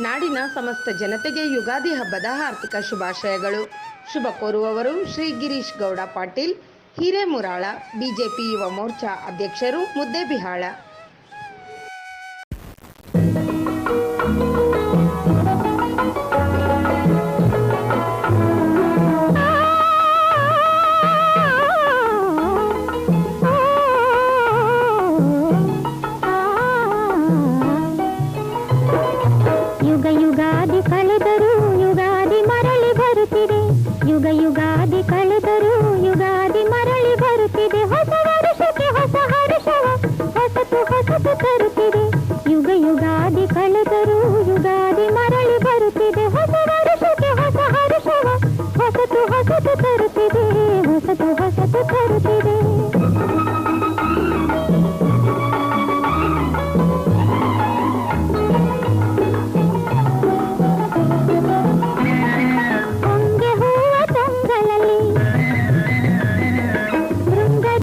ನಾಡಿನ ಸಮಸ್ತ ಜನತೆಗೆ ಯುಗಾದಿ ಹಬ್ಬದ ಆರ್ಥಿಕ ಶುಭಾಶಯಗಳು. ಶುಭ ಕೋರುವವರು ಶ್ರೀ ಗಿರೀಶ್ ಗೌಡ ಪಾಟೀಲ್ ಹಿರೇಮುರಾಳ ಬಿಜೆಪಿ ಯುವ ಮೋರ್ಚಾ ಅಧ್ಯಕ್ಷರು ಮುದ್ದೇಬಿಹಾಳ. అందరూ యుగాది మన